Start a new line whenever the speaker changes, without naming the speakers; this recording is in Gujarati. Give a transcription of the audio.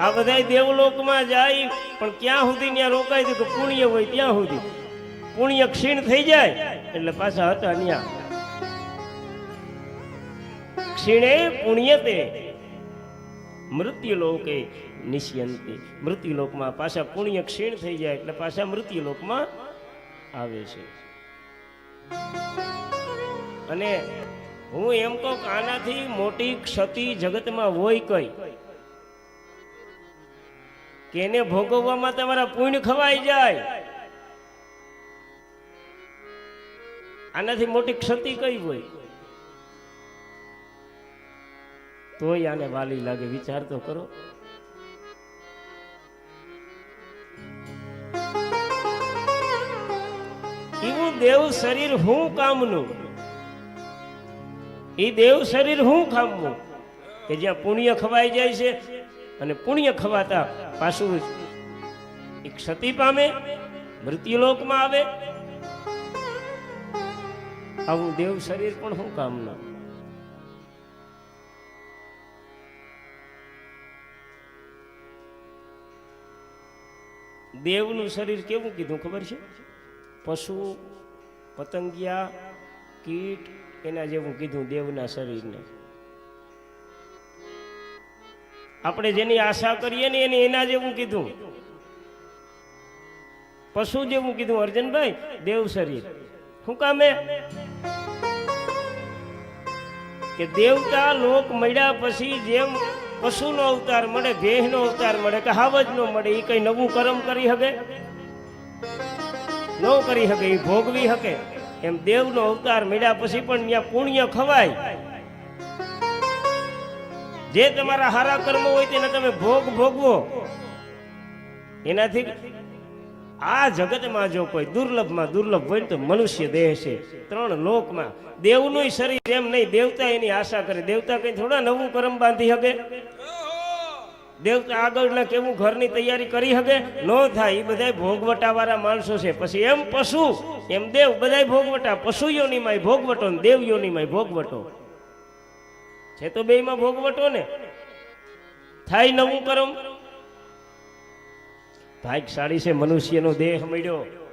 આ બધા દેવલોકમાં જાય, પણ ક્યાં સુધી ત્યાં રોકાય કે પુણ્ય હોય ત્યાં સુધી. પુણ્ય ક્ષીણ થઈ જાય, એટલે પાછા હતા ત્યાં. ક્ષીણે પુણ્યતે મૃત્યુલોકે નિશ્યંતે. મૃત્યુલોકમાં પાછા પુણ્ય ક્ષીણ થઈ જાય, એટલે પાછા મૃત્યુલોકમાં આવે છે. અને હું એમ કહું આનાથી મોટી ક્ષતિ જગતમાં હોય કઈ. કે એને ભોગવવામાં તમારા પુણ્ય ખવાઈ જાય? આનાથી મોટી ક્ષતિ કઈ હોય? તોય આને વાલી લાગે, વિચાર તો કરો. એવું દેવ શરીર હું કામનું? એ દેવ શરીર હું કામનું? કે જ્યાં પુણ્ય ખવાઈ જાય છે અને પુણ્ય ખવાતા પાછું એ ક્ષતિ પામે, મૃત્યુલોકમાં આવે. આવું દેવ શરીર પણ શું કામના દેવનું શરીર કેવું કીધું ખબર છે? પશુ, પતંગિયા, કીટ, એના જેવું કીધું દેવના શરીરને. આપણે જેની આશા કરીએ ને એને એના જેવું કીધું. પશુ જેવું કીધું, અર્જનભાઈ, દેવ શરીર. શું કામે કે દેવતા લોક મળ્યા પછી જેમ પશુનો અવતાર મળે ભેહનો અવતાર મળે, કે હાવજ નો મળે એ કઈ નવું કર્મ કરી શકે ન કરી શકે એ ભોગવી શકે એમ દેવનો અવતાર મળ્યા પછી પણ ત્યાં પુણ્ય ખવાય. જે તમારા હારા કર્મો હોય તેને તમે ભોગ ભોગવો. એનાથી આ જગતમાં જો કોઈ દુર્લભમાં દુર્લભ હોય તો મનુષ્ય દેહ છે. ત્રણ લોકમાં. દેવનું શરીર એમ નહીં, દેવતા એની આશા કરે. દેવતા કઈ થોડા નવું કર્મ બાંધી શકે દેવતા આગળના કેવું ઘરની તૈયારી કરી શકે ન થાય એ બધા ભોગવટાવાળા માણસો છે. પછી એમ પશુ, એમ દેવ બધા ભોગવટા. પશુ યોનીમાં ભોગવટો દેવ યોનીમાં ભોગવટો. છે તો બેયમાં ભોગવટો ને. થાય નવું કરમ. સાડી છે મનુષ્યનો દેહ મળ્યો.